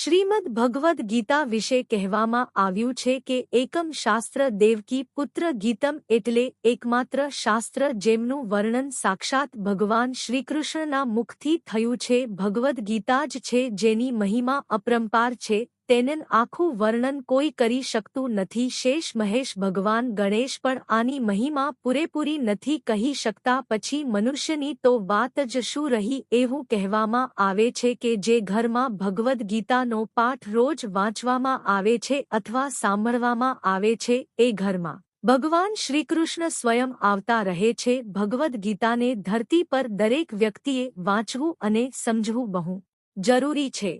શ્રીમદ ભગવદ્ ગીતા વિશે કહેવામાં આવ્યું છે કે એકમ શાસ્ત્ર દેવકી પુત્ર ગીતમ એટલે એકમાત્ર શાસ્ત્ર જેમનું વર્ણન સાક્ષાત ભગવાન શ્રીકૃષ્ણના મુખથી થયું છે. ભગવદ્ ગીતા જ છે જેની મહિમા અપરંપાર છે. તેનું આખું વર્ણન કોઈ કરી શકતું નથી. શેષ મહેશ ભગવાન ગણેશ પણ આની મહિમા પૂરેપૂરી નથી કહી શકતા. પછી મનુષ્યની તો વાત જ શું રહી એવું કહેવામાં આવે છે કે જે ઘરમાં ભગવદ્ ગીતાનો પાઠ રોજ વાંચવામાં આવે છે અથવા સાંભળવામાં આવે છે એ ઘરમાં. ભગવાન શ્રીકૃષ્ણ સ્વયં આવતા રહે છે. ભગવદ્ ગીતાને ધરતી પર દરેક વ્યક્તિએ વાંચવું અને સમજવું બહુ જરૂરી છે.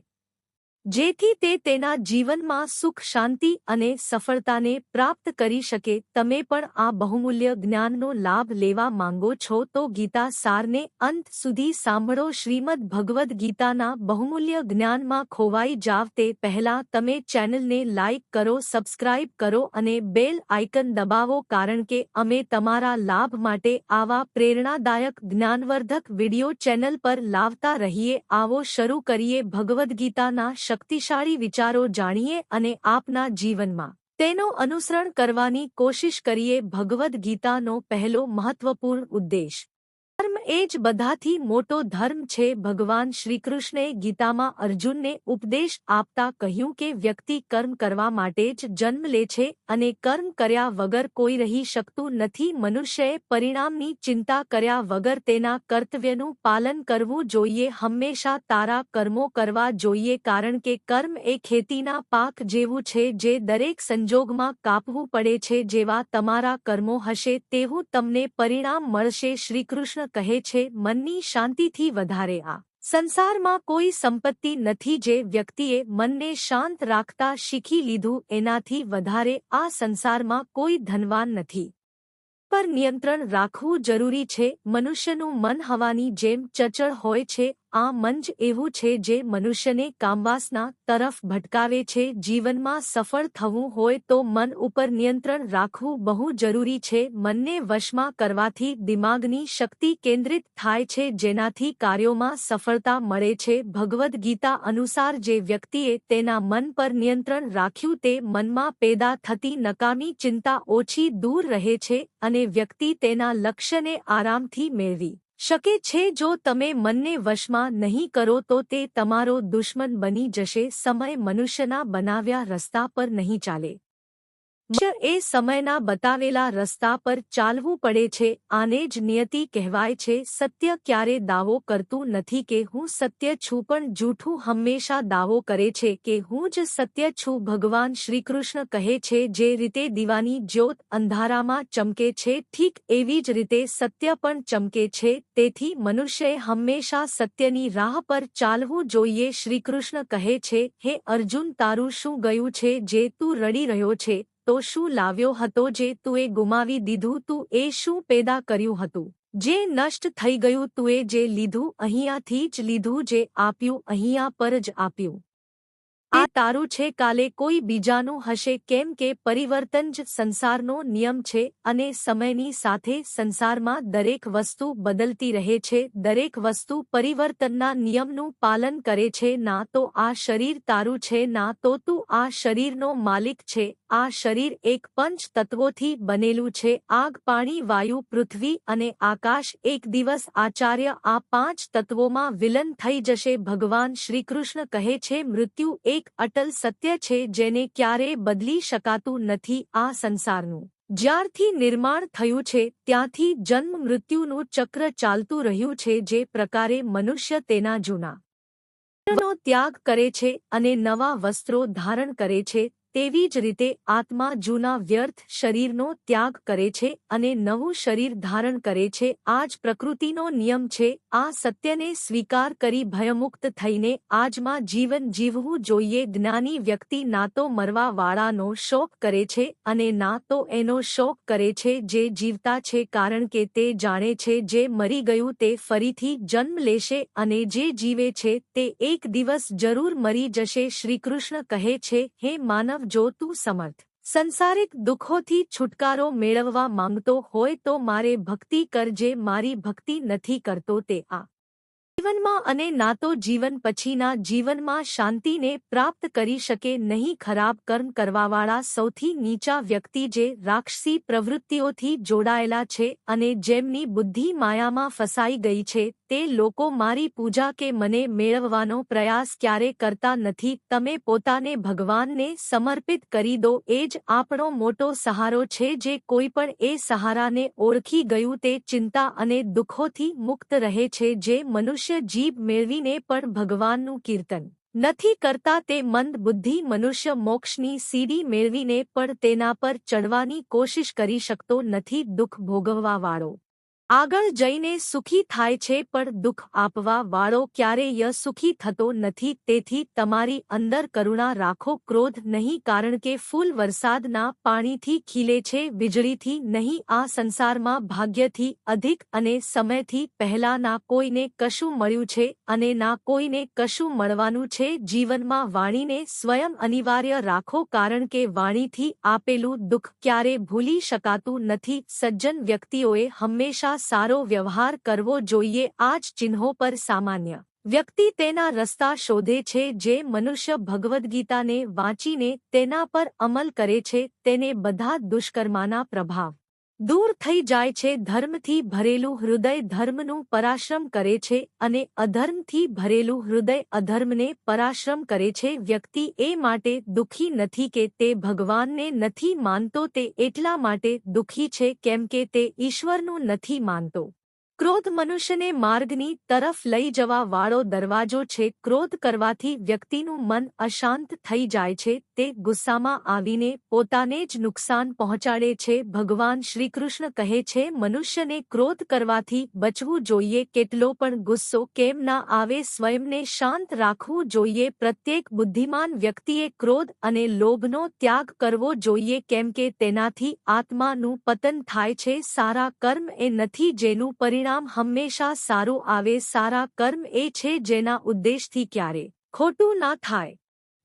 જેથી તે તેના જીવનમાં સુખ, શાંતિ અને સફળતાને પ્રાપ્ત કરી શકે. તમે પણ આ બહુમૂલ્ય જ્ઞાનનો લાભ લેવા માંગો છો તો ગીતા સારને અંત સુધી સાંભળો. શ્રીમદ ભગવદ્ ગીતાના બહુમૂલ્ય જ્ઞાનમાં ખોવાઈ જાવ તે પહેલા તમે ચેનલને લાઇક કરો, સબસ્ક્રાઇબ કરો અને બેલ આઇકન દબાવો કારણ કે અમે તમારા લાભ માટે આવા પ્રેરણાદાયક જ્ઞાનવર્ધક વિડિયો ચેનલ પર લાવતા રહીએ. આવો શરૂ કરીએ ભગવદ્ ગીતાના શક્તિશાળી વિચારો જાણીએ અને આપના જીવનમાં. તેનો અનુસરણ કરવાની કોશિશ કરીએ ભગવદ્ ગીતાનો પહેલો મહત્વપૂર્ણ ઉદ્દેશ. ધર્મ એ જ બધાથી મોટો ધર્મ છે. ભગવાન શ્રીકૃષ્ણે ગીતામાં અર્જુનને ઉપદેશ આપતા કહ્યું કે વ્યક્તિ કર્મ કરવા માટે જ જન્મ લે છે અને કર્મ કર્યા વગર કોઈ રહી શકતું નથી. મનુષ્યએ પરિણામની ચિંતા કર્યા વગર તેના કર્તવ્યનું પાલન કરવું જોઈએ. હંમેશા તારા કર્મો કરવા જોઈએ કારણ કે કર્મ એ ખેતીના પાક જેવું છે જે દરેક સંજોગમાં કાપવું પડે છે. જેવા તમારા કર્મો હશે તેવું તમને પરિણામ મળશે. શ્રીકૃષ્ણ કહે છે, મનની શાંતિથી વધારે આ સંસારમાં કોઈ સંપત્તિ નથી જે વ્યક્તિએ મનને શાંત રાખતા શીખી લીધું, એનાથી વધારે આ સંસારમાં કોઈ ધનવાન નથી. પર નિયંત્રણ રાખવું જરૂરી છે. મનુષ્યનું મન હવાની જેમ ચચળ હોય છે આ મંચ એવું છે જે મનુષ્યને કામવાસના તરફ ભટકાવે છે, જીવનમાં સફળ થવું હોય તો મન ઉપર નિયંત્રણ રાખવું બહુ જરૂરી છે. મનને વશમાં કરવાથી દિમાગની શક્તિ કેન્દ્રિત થાય છે, જેનાથી કાર્યોમાં સફળતા મળે છે. ભગવદ્ ગીતા અનુસાર જે વ્યક્તિએ તેના મન પર નિયંત્રણ રાખ્યું તે મનમાં પેદા થતી નકામી ચિંતા ઓછી દૂર રહે છે અને વ્યક્તિ તેના લક્ષ્યને આરામથી મેળવી શકે છે જો તમે મનને વશમાં નહીં કરો તો તે તમારો દુશ્મન બની જશે. સમય મનુષ્યના બનાવ્યા રસ્તા પર નહીં ચાલે. એ સમયના બતાવેલા રસ્તા પર ચાલવું પડે છે, આને જ નિયતિ કહેવાય છે, સત્ય ક્યારે દાવો કરતું નથી કે હું સત્ય છું પણ જૂઠું હંમેશા દાવો કરે છે કે હું જ સત્ય છું, ભગવાન શ્રીકૃષ્ણ કહે છે, જે રીતે દીવાની જ્યોત અંધારામાં ચમકે છે, ઠીક એવી જ રીતે સત્ય પણ ચમકે છે, તેથી મનુષ્યએ હંમેશા સત્યની રાહ પર ચાલવું જોઈએ, શ્રીકૃષ્ણ કહે છે, હે અર્જુન, તારું શું ગયું છે, જે તું રડી રહ્યો છે? તો શું લાવ્યો હતો જે તુએ ગુમાવી દીધું? તું એ શું પેદા કર્યું હતું? જે નષ્ટ થઈ ગયું તુએ જે લીધું, અહીંયાથી જ લીધું જે આપ્યું, અહીંયા પર જ આપ્યું. આ તારું છે, કાલે કોઈ બીજાનું હશે, કેમ કે પરિવર્તન જ સંસારનો નિયમ છે અને સમયની સાથે સંસારમાં દરેક વસ્તુ બદલતી રહે છે, દરેક વસ્તુ પરિવર્તનના નિયમનું પાલન કરે છે, ના તો આ શરીર તારું છે, ના તો તું આ શરીરનો માલિક છે આ શરીર એક પંચ તત્વોથી બનેલું છે. આગ, પાણી, વાયુ, પૃથ્વી અને આકાશ એક દિવસ આચાર્ય આ પાંચ તત્વોમાં વિલન થઈ જશે. ભગવાન શ્રીકૃષ્ણ કહે છે, મૃત્યુ એક અટલ સત્ય છે, જેને ક્યારેય બદલી શકાતું નથી આ સંસારનું. જ્યારથી નિર્માણ થયું છે, ત્યાંથી જન્મ મૃત્યુનું ચક્ર ચાલતું રહ્યું છે, જે પ્રકારે મનુષ્ય તેના જૂના નો ત્યાગ કરે છે અને નવા વસ્ત્રો ધારણ કરે છે. તેવી જ રીતે આત્મા જૂના વ્યર્થ શરીરનો ત્યાગ કરે છે અને નવું શરીર ધારણ કરે છે. આ જ પ્રકૃતિનો નિયમ છે. આ સત્યને સ્વીકાર કરી ભયમુક્ત થઈને આજમાં જીવન જીવવું જોઈએ. જ્ઞાની વ્યક્તિ ના તો મરવાવાળાનો શોક કરે છે અને ના તો એનો શોક કરે છે જે જીવતા છે કારણ કે તે જાણે છે જે મરી ગયું તે ફરીથી જન્મ લેશે અને જે જીવે છે તે એક દિવસ જરૂર મરી જશે. શ્રીકૃષ્ણ કહે છે, હે માનવ જો તું સમર્થ. સંસારિક દુઃખોથી છુટકારો મેળવવા માંગતો હોય તો મારે ભક્તિ કરજે, મારી ભક્તિ નથી કરતો તે આ. જીવનમાં અને ના તો જીવન પછીના જીવનમાં શાંતિને પ્રાપ્ત કરી શકે નહીં ખરાબ કર્મ કરવાવાળા સૌથી નીચા વ્યક્તિ જે રાક્ષસી પ્રવૃત્તિઓથી જોડાયેલા છે અને જેમની બુદ્ધિ માયામાં ફસાઈ ગઈ છે તે લોકો મારી પૂજા કે મને મેળવવાનો પ્રયાસ ક્યારે કરતા નથી. તમે પોતાને ભગવાનને સમર્પિત કરી દો. એ જ આપણો મોટો સહારો છે જે કોઈ પણ એ સહારાને ઓળખી ગયું તે ચિંતા અને દુઃખોથી મુક્ત રહે છે જે મનુષ્ય મનુષ્ય જીભ મેળવીને પણ ભગવાનનું કીર્તન નથી કરતા તે મંદ બુદ્ધિ મનુષ્ય મોક્ષની સીડી મેળવીને પણ તેના પર ચડવાની કોશિશ કરી શકતો નથી દુઃખ ભોગવવાવાળો. આગળ જઈને સુખી થાય છે પણ દુઃખ આપવા વાળો ક્યારેય સુખી થતો નથી, તેથી તમારી અંદર કરુણા રાખો, ક્રોધ નહીં કારણ કે ફૂલ વરસાદના પાણીથી ખીલે છે, વીજળીથી નહીં, આ સંસારમાં ભાગ્યથી અધિક અને સમયથી પહેલાના કોઈને કશું મળ્યું છે અને ના કોઈને કશું મળવાનું છે, જીવનમાં વાણીને સ્વયં અનિવાર્ય રાખો કારણ કે વાણીથી આપેલું દુઃખ ક્યારે ભૂલી શકાતું નથી, સજ્જન વ્યક્તિઓએ હંમેશા સારો વ્યવહાર કરવો જોઈએ આ જ ચિહ્નો પર સામાન્ય વ્યક્તિ તેના રસ્તા શોધે છે જે મનુષ્ય ભગવદ્ગીતાને વાંચીને તેના પર અમલ કરે છે તેને બધા દુષ્કર્માના પ્રભાવ દૂર થઈ જાય છે, ધર્મથી ભરેલું હૃદય ધર્મનું પરાશ્રમ કરે છે અને અધર્મથી ભરેલું હૃદય અધર્મને પરાશ્રમ કરે છે. વ્યક્તિ એ માટે દુઃખી નથી કે તે ભગવાનને નથી માનતો, તે એટલા માટે દુઃખી છે કેમ કે તે ઈશ્વરનું નથી માનતો. ક્રોધ મનુષ્યને માર્ગની તરફ લઈ જવા વાળો દરવાજો છે. ક્રોધ કરવાથી વ્યક્તિનું મન અશાંત થઈ જાય છે. તે ગુસ્સામાં આવીને પોતાને જ નુકસાન પહોંચાડે છે. ભગવાન શ્રીકૃષ્ણ કહે છે, મનુષ્યને ક્રોધ કરવાથી બચવું જોઈએ. કેટલો પણ ગુસ્સો કેમ ના આવે, સ્વયંને શાંત રાખવું જોઈએ. પ્રત્યેક બુદ્ધિમાન વ્યક્તિએ ક્રોધ અને લોભનો ત્યાગ કરવો જોઈએ. કેમ કે તેનાથી આત્માનું પતન થાય છે. સારા કર્મ એ નથી જેનું પરિણામ પરિણામ હંમેશા સારું આવે, સારા કર્મ એ છે જેના ઉદ્દેશથી ક્યારે ખોટું ના થાય.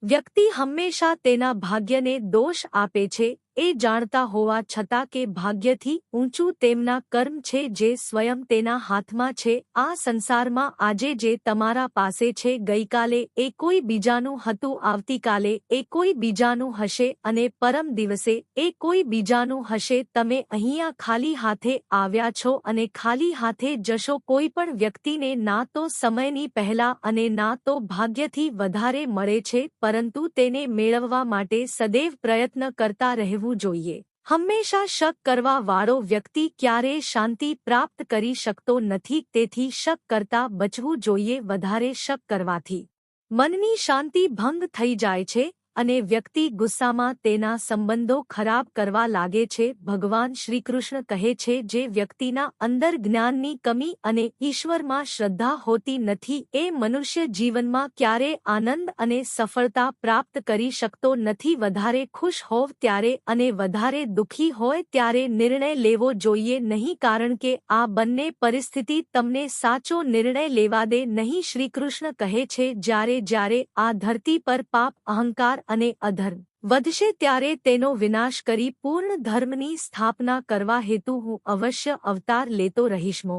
વ્યક્તિ હંમેશા તેના ભાગ્યને દોષ આપે છે એ જાણતા હોવા છતાં કે ભાગ્યથી ઊંચું તેમના કર્મ છે જે સ્વયં તેના હાથમાં છે. આ સંસારમાં આજે જે તમારા પાસે છે ગઈકાલે એ કોઈ બીજાનું હતું, આવતીકાલે એ કોઈ બીજાનું હશે અને પરમ દિવસે એ કોઈ બીજાનું હશે. તમે અહીંયા ખાલી હાથે આવ્યા છો અને ખાલી હાથે જશો કોઈ પણ વ્યક્તિને ના તો સમયની પહેલા અને ના તો ભાગ્યથી વધારે મળે છે, પરંતુ તેને મેળવવા માટે સદૈવ પ્રયત્ન કરતા રહેવું રહેવું જોઈએ. હંમેશા શક કરવા વાળો વ્યક્તિ ક્યારેય શાંતિ પ્રાપ્ત કરી શકતો નથી, તેથી શક કરતા બચવું જોઈએ, વધારે શક કરવાથી. મનની શાંતિ ભંગ થઈ જાય છે અને વ્યક્તિ ગુસ્સામાં તેના સંબંધો ખરાબ કરવા લાગે છે, ભગવાન શ્રીકૃષ્ણ કહે છે, જે વ્યક્તિના અંદર જ્ઞાનની કમી અને ઈશ્વરમાં શ્રદ્ધા હોતી નથી, એ મનુષ્ય જીવનમાં ક્યારે આનંદ અને સફળતા પ્રાપ્ત કરી શકતો નથી. વધારે ખુશ હોવ ત્યારે અને વધારે દુઃખી હોય ત્યારે નિર્ણય લેવો જોઈએ નહીં, કારણ કે આ બંને પરિસ્થિતિ તમને સાચો નિર્ણય લેવા દે નહીં. શ્રીકૃષ્ણ કહે છે, જ્યારે જ્યારે આ ધરતી પર પાપ અહંકાર અને અધર્મ. વધશે ત્યારે તેનો વિનાશ કરી પૂર્ણ ધર્મની સ્થાપના કરવા હેતુ હું અવશ્ય અવતાર લેતો રહીશમો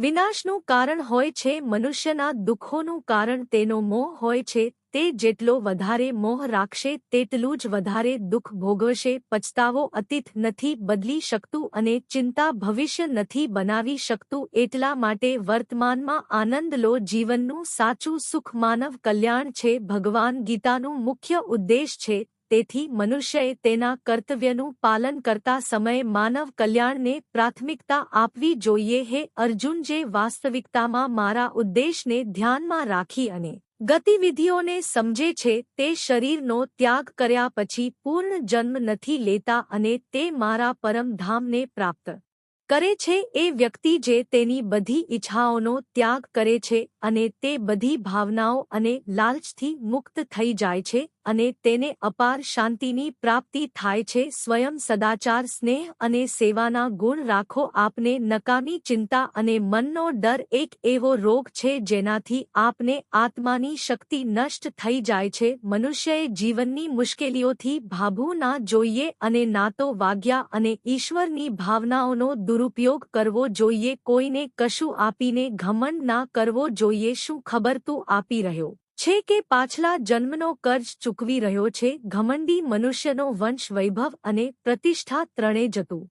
વિનાશનું કારણ હોય છે, મનુષ્યના દુઃખોનું કારણ તેનો મોહ હોય છે, તે જેટલો વધારે મોહ રાખશે, તેટલું જ વધારે દુઃખ ભોગવશે, પછતાવો અતીત નથી બદલી શકતું અને ચિંતા ભવિષ્ય નથી બનાવી શકતું, એટલા માટે વર્તમાનમાં આનંદ લો, જીવનનું સાચું સુખ માનવ કલ્યાણ છે, ભગવાન ગીતાનું મુખ્ય ઉદ્દેશ છે તેથી મનુષ્યએ તેના કર્તવ્યનું પાલન કરતા સમયે માનવ કલ્યાણને પ્રાથમિકતા આપવી જોઈએ. હે અર્જુન, જે વાસ્તવિકતામાં મારા ઉદ્દેશને ધ્યાનમાં રાખી અને ગતિવિધિઓને સમજે છે, તે શરીરનો ત્યાગ કર્યા પછી પૂર્ણ જન્મ નથી લેતા અને તે મારા પરમધામને પ્રાપ્ત કરે છે. એ વ્યક્તિ જે તેની બધી ઈચ્છાઓનો ત્યાગ કરે છે અને તે બધી ભાવનાઓ અને લાલચથી મુક્ત થઈ જાય છે અને તેને અપાર શાંતિની પ્રાપ્તિ થાય છે. સ્વયં સદાચાર, સ્નેહ અને સેવાના ગુણ રાખો. આપને નકામી ચિંતા અને મનનો ડર એક એવો રોગ છે જેનાથી આપને આત્માની શક્તિ નષ્ટ થઈ જાય છે. મનુષ્યએ જીવનની મુશ્કેલીઓથી ભાભું ના જોઈએ અને ના તો વાગ્યા અને ઈશ્વરની ભાવનાઓનો દુરુપયોગ કરવો જોઈએ. કોઈને કશું આપીને ઘમંડ ના કરવો જોઈએ. શું ખબર તું આપી રહ્યો? છે કે પાછલા જન્મનો કર્જ ચૂકવી રહ્યો છે, ઘમંડી મનુષ્યનો વંશ વૈભવ અને પ્રતિષ્ઠા ત્રણે જતું.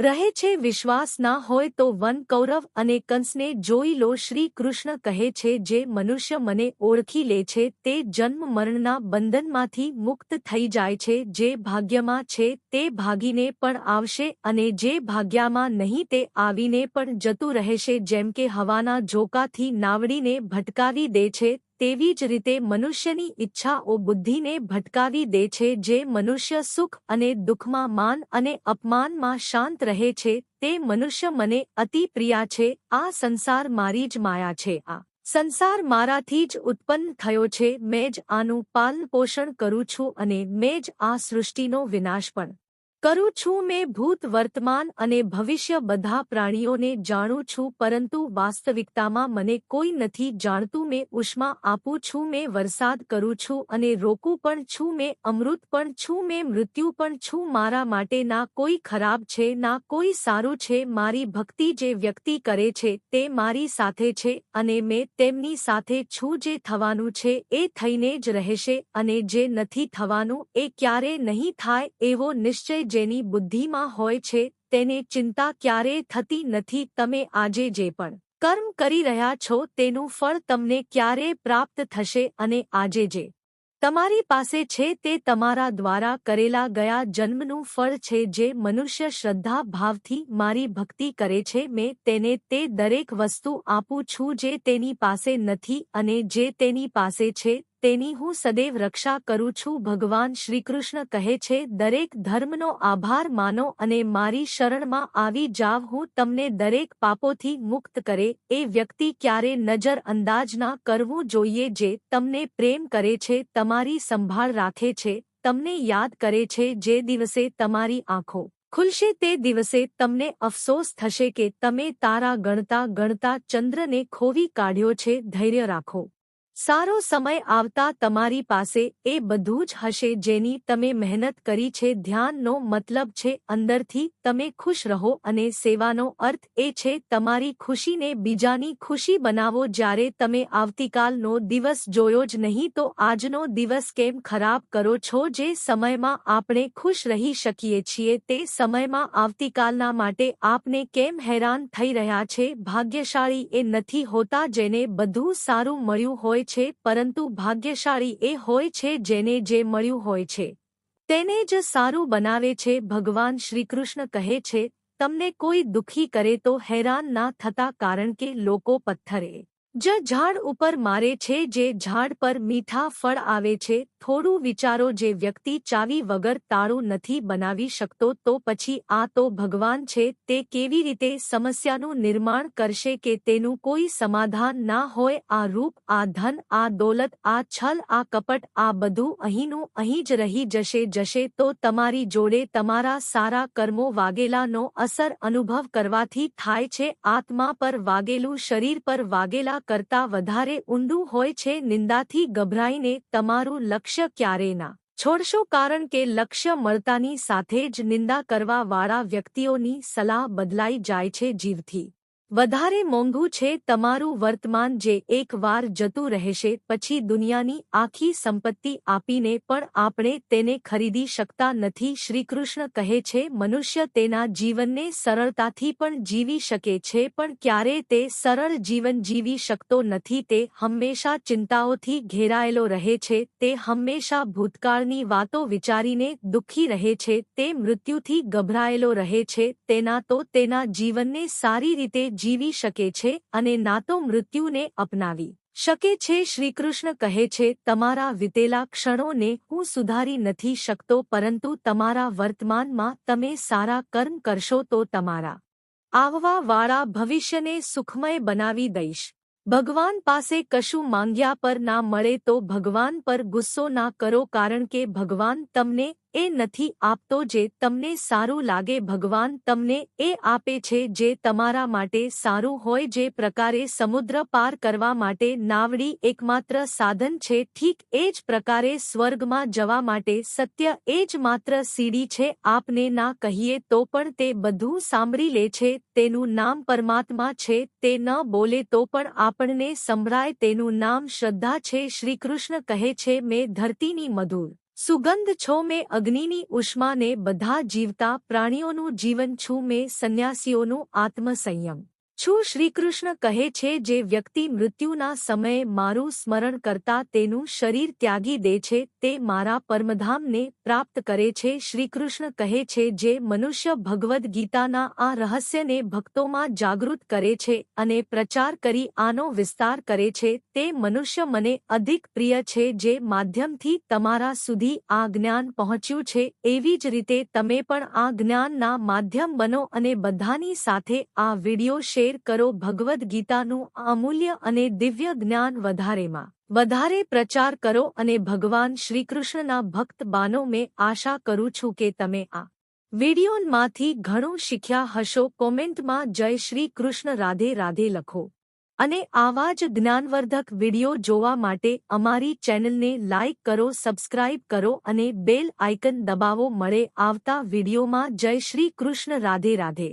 રહે છે વિશ્વાસ ના હોય તો વન કૌરવ અને કંસને જોઈ લો શ્રી કૃષ્ણ કહે છે, જે મનુષ્ય મને ઓળખી લે છે, તે જન્મ મરણના બંધનમાંથી મુક્ત થઈ જાય છે, જે ભાગ્યમાં છે તે ભાગીને પણ આવશે અને જે ભાગ્યામાં નહીં તે આવીને પણ જતું રહેશે, જેમ કે હવાના ઝોકાથી નાવડીને ભટકાવી દે છે તેવી જ રીતે મનુષ્યની ઈચ્છાઓ બુદ્ધિને ભટકાવી દે છે જે મનુષ્ય સુખ અને દુઃખમાં માન અને અપમાનમાં શાંત રહે છે, તે મનુષ્ય મને અતિ પ્રિયા છે, આ સંસાર મારી જ માયા છે, આ સંસાર મારાથી જ ઉત્પન્ન થયો છે, મેં જ આનું પાલન પોષણ કરું છું અને મેં જ આ સૃષ્ટિનો વિનાશ પણ કરું છું મેં ભૂત વર્તમાન અને ભવિષ્ય બધા પ્રાણીઓને જાણું છું, પરંતુ વાસ્તવિકતામાં મને કોઈ નથી જાણતું. મેં ઉષ્મા આપું છું, મેં વરસાદ કરું છું અને રોકું પણ છું, મેં અમૃત પણ છું, મેં મૃત્યુ પણ છું. મારા માટે ના કોઈ ખરાબ છે, ના કોઈ સારું છે. મારી ભક્તિ જે વ્યક્તિ કરે છે તે મારી સાથે છે અને મેં તેમની સાથે છું જે થવાનું છે, એ થઈને જ રહેશે અને જે નથી થવાનું એ ક્યારે નહીં થાય એવો નિશ્ચય જેની બુદ્ધિમાં હોય છે, તેને ચિંતા ક્યારેય થતી નથી, તમે આજે જે પણ કર્મ કરી રહ્યા છો, તેનું ફળ તમને ક્યારે પ્રાપ્ત થશે અને આજે જે તમારી પાસે છે, તે તમારા દ્વારા કરેલા ગયા જન્મનું ફળ છે, જે મનુષ્ય શ્રદ્ધા ભાવથી મારી ભક્તિ કરે છે, મેં તેને તે દરેક વસ્તુ આપું છું, જે તેની પાસે નથી અને જે તેની પાસે છે તેની હું સદૈવ રક્ષા કરું છું. ભગવાન શ્રીકૃષ્ણ કહે છે, દરેક ધર્મનો આભાર માનો અને મારી શરણમાં આવી જાવ. હું તમને દરેક પાપોથી મુક્ત કરે. એ વ્યક્તિ ક્યારે નજર અંદાજ ના કરવું જોઈએ જે તમને પ્રેમ કરે છે, તમારી સંભાળ રાખે છે, તમને યાદ કરે છે જે દિવસે તમારી આંખો ખુલશે તે દિવસે તમને અફસોસ થશે કે તમે તારા ગણતા ગણતા ચંદ્રને ખોવી કાઢ્યો છે. ધૈર્ય રાખો. સારો સમય આવતા તમારી પાસે એ બધું જ હશે જેની તમે મહેનત કરી છે. ધ્યાનનો મતલબ છે અંદરથી તમે ખુશ રહો અને સેવાનો અર્થ એ છે તમારી ખુશીને બીજાની ખુશી બનાવો. જ્યારે તમે આવતીકાલનો દિવસ જોયો જ નહીં તો આજનો દિવસ કેમ ખરાબ કરો છો? જે સમયમાં આપણે ખુશ રહી શકીએ છીએ તે સમયમાં આવતીકાલના માટે આપને કેમ હેરાન થઈ રહ્યા છે? ભાગ્યશાળી એ નથી હોતા જેને બધું સારું મળ્યું હોય છે, પરંતુ ભાગ્યશાળી એ હોય છે જેને જે મળ્યું હોય છે. તેને જ સારું બનાવે છે, ભગવાન શ્રીકૃષ્ણ કહે છે, તમને કોઈ દુઃખી કરે તો હેરાન ના થતા કારણ કે લોકો પથ્થરે જ ઝાડ ઉપર મારે છે, જે ઝાડ પર મીઠા ફળ આવે છે થોડું વિચારો જે વ્યક્તિ ચાવી વગર તાળું નથી બનાવી શકતો, તો પછી આ તો ભગવાન છે, તે કેવી રીતે સમસ્યાનું નિર્માણ કરશે કે તેનું કોઈ સમાધાન ના હોય? આ રૂપ, આ ધન, આ દોલત, આ છલ, આ કપટ, આ બધું અહીંનું અહીં જ રહી જશે જશે, તો તમારી જોડે તમારા સારા કર્મો વાગેલાનો અસર અનુભવ કરવાથી થાય છે. આત્મા પર વાગેલું શરીર પર વાગેલા કરતા વધારે ઊંડું હોય છે. નિંદાથી ગભરાઈને તમારું લક્ષ્ય ક્યારે ના. છોડશો કારણ કે લક્ષ્ય મળતાની સાથે જ નિંદા કરવા વાળા વ્યક્તિઓની સલાહ બદલાઈ જાય છે જીવથી. વધારે મોંઘું છે તમારું વર્તમાન જે એકવાર જતું રહેશે, પછી દુનિયાની આખી સંપત્તિ આપીને પણ આપણે તેને ખરીદી શકતા નથી. શ્રીકૃષ્ણ કહે છે, મનુષ્ય તેના જીવનને સરળતાથી પણ જીવી શકે છે, પણ ક્યારે તે સરળ જીવન જીવી શકતો નથી. તે હંમેશા ચિંતાઓથી ઘેરાયેલો રહે છે, તે હંમેશા ભૂતકાળની વાતો વિચારીને દુઃખી રહે છે, તે મૃત્યુથી ગભરાયેલો રહે છે, તેના તો તેના જીવનને સારી રીતે જીવી શકે છે અને ના તો મૃત્યુને અપનાવી શકે છે. શ્રીકૃષ્ણ કહે છે, તમારા વિતેલા ક્ષણોને હું સુધારી નથી શકતો, પરંતુ તમારા વર્તમાનમાં તમે સારા કર્મ કરશો તો તમારા આવવા વાળા ભવિષ્યને સુખમય બનાવી દઈશ. ભગવાન પાસે કશું માંગ્યા પર ના મળે તો ભગવાન પર ગુસ્સો ના કરો, કારણ કે ભગવાન તમને એ નથી આપતો જે તમને સારું લાગે. ભગવાન તમને એ આપે છે જે તમારા માટે સારું હોય, જે પ્રકારે સમુદ્ર પાર કરવા માટે નાવડી એકમાત્ર સાધન છે. ઠીક એ જ પ્રકારે સ્વર્ગમાં જવા માટે સત્ય એ જ માત્ર સીડી છે. આપને ના કહીએ તો પણ તે બધું સાંભળી લે છે. તેનું નામ પરમાત્મા છે. તે ન બોલે તો પણ આપણને સંભળાય. તેનું નામ શ્રદ્ધા છે. શ્રીકૃષ્ણ કહે છે, મેં ધરતીની મધુર સુગંધ છો મેં અગ્નિની ઉષ્માને બધા જીવતા પ્રાણીઓનું જીવન છું મેં સંન્યાસીઓનું આત્મસંયમ. છું શ્રીકૃષ્ણ કહે છે, જે વ્યક્તિ મૃત્યુના સમયે મારું સ્મરણ કરતા તેનું શરીર ત્યાગી દે છે, તે મારા પરમધામને પ્રાપ્ત કરે છે. શ્રીકૃષ્ણ કહે છે, જે મનુષ્ય ભગવદ્ ગીતાના આ રહસ્યને ભક્તોમાં જાગૃત કરે છે અને પ્રચાર કરી આનો વિસ્તાર કરે છે, તે મનુષ્ય મને અધિક પ્રિય છે, જે માધ્યમથી તમારા સુધી આ જ્ઞાન પહોંચ્યું છે. એવી જ રીતે તમે પણ આ જ્ઞાનના માધ્યમ બનો અને બધાની સાથે આ વિડિયો શેર શેર કરો ભગવદ્ ગીતાનું અમૂલ્ય અને દિવ્ય જ્ઞાન વધારેમાં. વધારે પ્રચાર કરો અને ભગવાન શ્રીકૃષ્ણના ભક્ત બાનો. મેં આશા કરું છું કે તમે આ વિડીયોમાંથી ઘણું શીખ્યા હશો. કોમેન્ટમાં જય શ્રી કૃષ્ણ રાધે રાધે લખો. અને આવા જ જ્ઞાનવર્ધક વિડિયો જોવા માટે અમારી ચેનલને લાઇક કરો, સબસ્ક્રાઇબ કરો અને બેલ આઇકન દબાવો. મળે આવતા વિડીયોમાં. જય શ્રી કૃષ્ણ રાધે રાધે.